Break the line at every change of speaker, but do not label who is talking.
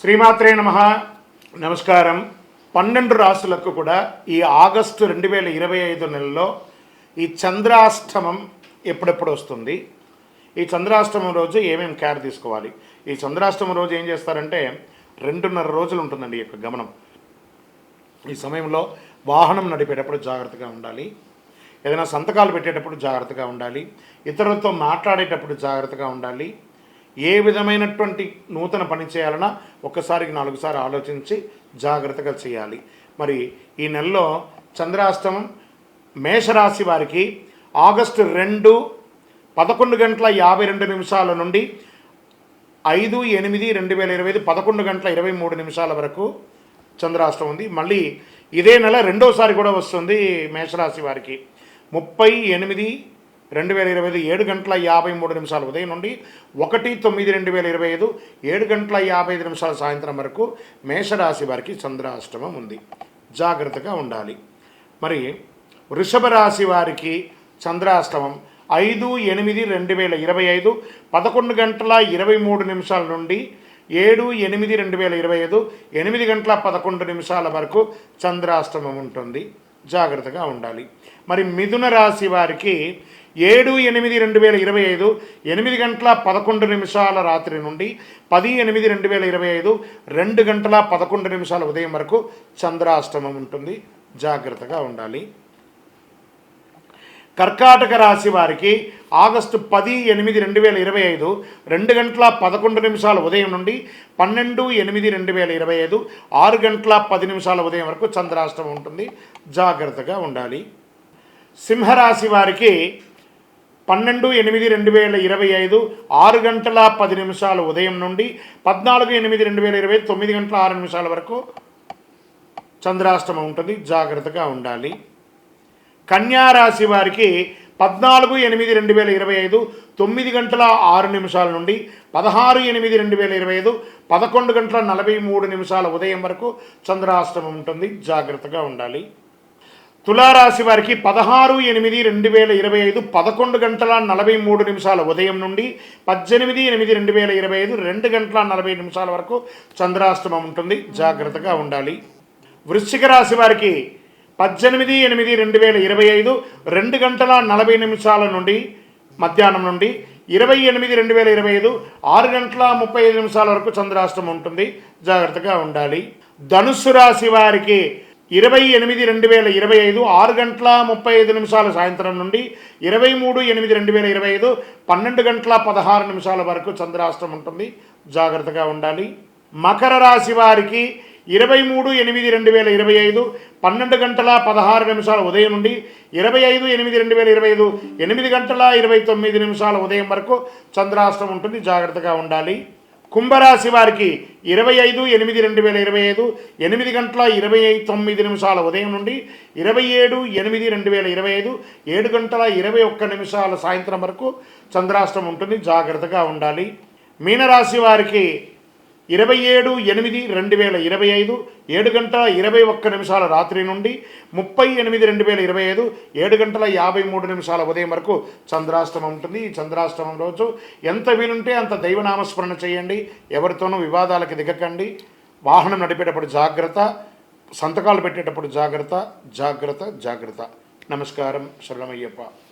శ్రీమాత్రే నమ. నమస్కారం. పన్నెండు రాసులకు కూడా ఈ ఆగస్టు రెండు వేల ఇరవై ఐదు నెలలో ఈ చంద్రాష్టమం ఎప్పుడెప్పుడు వస్తుంది? ఈ చంద్రాష్టమం రోజు ఏమేమి కేర్ తీసుకోవాలి? ఈ చంద్రాష్టమం రోజు ఏం చేస్తారంటే రెండున్నర రోజులు ఉంటుందండి ఈ యొక్క గమనం. ఈ సమయంలో వాహనం నడిపేటప్పుడు జాగ్రత్తగా ఉండాలి. ఏదైనా సంతకాలు పెట్టేటప్పుడు జాగ్రత్తగా ఉండాలి. ఇతరులతో మాట్లాడేటప్పుడు జాగ్రత్తగా ఉండాలి. ఏ విధమైనటువంటి నూతన పని చేయాలన్నా ఒక్కసారికి నాలుగుసారి ఆలోచించి జాగ్రత్తగా చేయాలి. మరి ఈ నెలలో చంద్రాష్టమం మేషరాశి వారికి ఆగస్టు రెండు పదకొండు గంటల యాభై రెండు నిమిషాల నుండి ఐదు ఎనిమిది రెండు వేల ఇరవై ఐదు పదకొండు గంటల ఇరవై మూడు నిమిషాల వరకు చంద్రాష్టం ఉంది. మళ్ళీ ఇదే నెల రెండోసారి కూడా వస్తుంది మేషరాశి వారికి. ముప్పై ఎనిమిది రెండు వేల ఇరవై ఐదు ఏడు గంటల యాభై మూడు నిమిషాల ఉదయం నుండి ఒకటి తొమ్మిది రెండు వేల ఇరవై ఐదు ఏడు గంటల యాభై ఐదు నిమిషాల సాయంత్రం వరకు మేషరాశి వారికి చంద్రాష్టమం ఉంది. జాగ్రత్తగా ఉండాలి. మరి వృషభ రాశి వారికి చంద్రాష్టమం ఐదు ఎనిమిది రెండు వేల ఇరవై ఐదు పదకొండు గంటల ఇరవై మూడు నిమిషాల నుండి ఏడు ఎనిమిది రెండు వేల ఇరవై ఐదు ఎనిమిది గంటల పదకొండు నిమిషాల వరకు చంద్రాష్టమం ఉంటుంది. జాగ్రత్తగా ఉండాలి. మరి మిథున రాశి వారికి ఏడు ఎనిమిది రెండు వేల ఇరవై ఐదు ఎనిమిది గంటల పదకొండు నిమిషాల రాత్రి నుండి పది ఎనిమిది రెండు వేల ఇరవై ఐదు రెండు గంటల పదకొండు నిమిషాల ఉదయం వరకు చంద్రాష్టమం ఉంటుంది. జాగ్రత్తగా ఉండాలి. కర్కాటక రాశి వారికి ఆగస్టు పది ఎనిమిది రెండు వేల ఇరవై ఐదు రెండు గంటల పదకొండు నిమిషాల ఉదయం నుండి పన్నెండు ఎనిమిది రెండు వేల ఇరవై ఐదు ఆరు గంటల పది నిమిషాల ఉదయం వరకు చంద్రాష్టమం ఉంటుంది. జాగ్రత్తగా ఉండాలి. సింహరాశి వారికి పన్నెండు ఎనిమిది రెండు వేల ఇరవై ఐదు ఆరు గంటల పది నిమిషాల ఉదయం నుండి పద్నాలుగు ఎనిమిది రెండు వేల ఇరవై తొమ్మిది గంటల ఆరు నిమిషాల వరకు చంద్రాష్టమం ఉంటుంది. జాగ్రత్తగా ఉండాలి. కన్యారాశి వారికి పద్నాలుగు ఎనిమిది రెండు వేల ఇరవై ఐదు తొమ్మిది గంటల ఆరు నిమిషాల నుండి పదహారు ఎనిమిది రెండు వేల ఇరవై ఐదు పదకొండు గంటల నలభై మూడు నిమిషాల ఉదయం వరకు చంద్రాష్టమం ఉంటుంది. జాగ్రత్తగా ఉండాలి. తులారాశి వారికి పదహారు ఎనిమిది రెండు వేల ఇరవై ఐదు పదకొండు గంటల నలభై మూడు నిమిషాల ఉదయం నుండి పద్దెనిమిది ఎనిమిది రెండు వేల ఇరవై ఐదు రెండు గంటల నలభై నిమిషాల వరకు చంద్రాష్టమం ఉంటుంది. జాగ్రత్తగా ఉండాలి. వృశ్చిక రాశి వారికి పద్దెనిమిది ఎనిమిది రెండు వేల ఇరవై ఐదు రెండు గంటల నలభై నిమిషాల నుండి మధ్యాహ్నం నుండి ఇరవై ఎనిమిది రెండు వేల ఇరవై ఐదు ఆరు గంటల ముప్పై ఐదు నిమిషాల వరకు చంద్రాష్టమం ఉంటుంది. జాగ్రత్తగా ఉండాలి. ధనుస్సు రాశి వారికి ఇరవై ఎనిమిది రెండు వేల ఇరవై ఐదు ఆరు గంటల ముప్పై ఐదు నిమిషాల సాయంత్రం నుండి ఇరవై మూడు ఎనిమిది రెండు వేల ఇరవై ఐదు పన్నెండు గంటల పదహారు నిమిషాల వరకు చంద్రాష్టం ఉంటుంది. జాగ్రత్తగా ఉండాలి. మకర రాశి వారికి ఇరవై మూడు ఎనిమిది రెండు వేల ఇరవై ఐదు పన్నెండు గంటల పదహారు నిమిషాల ఉదయం నుండి ఇరవై ఐదు ఎనిమిది రెండు వేల ఇరవై ఐదు ఎనిమిది గంటల ఇరవై తొమ్మిది నిమిషాల ఉదయం వరకు చంద్రాష్టం ఉంటుంది. జాగ్రత్తగా ఉండాలి. కుంభరాశి వారికి ఇరవై ఐదు ఎనిమిది రెండు వేల ఇరవై ఐదు ఎనిమిది గంటల ఇరవై తొమ్మిది నిమిషాల ఉదయం నుండి ఇరవై ఏడు ఎనిమిది రెండు వేల ఇరవై ఐదు ఏడు గంటల ఇరవై ఒక్క నిమిషాల సాయంత్రం వరకు చంద్రాష్టం ఉంటుంది. జాగ్రత్తగా ఉండాలి. మీనరాశి వారికి ఇరవై ఏడు ఎనిమిది రెండు వేల ఇరవై ఐదు ఏడు గంటల ఇరవై ఒక్క నిమిషాల రాత్రి నుండి ముప్పై ఎనిమిది రెండు వేల ఇరవై ఐదు ఏడు గంటల యాభై మూడు నిమిషాల ఉదయం వరకు చంద్రాష్టమం ఉంటుంది. ఈ చంద్రాష్టమం రోజు ఎంత వీలుంటే అంత దైవనామస్మరణ చేయండి. ఎవరితోనూ వివాదాలకు దిగకండి. వాహనం నడిపేటప్పుడు జాగ్రత్త సంతకాలు పెట్టేటప్పుడు జాగ్రత్త జాగ్రత్త జాగ్రత్త. నమస్కారం శరణమయ్యప్ప.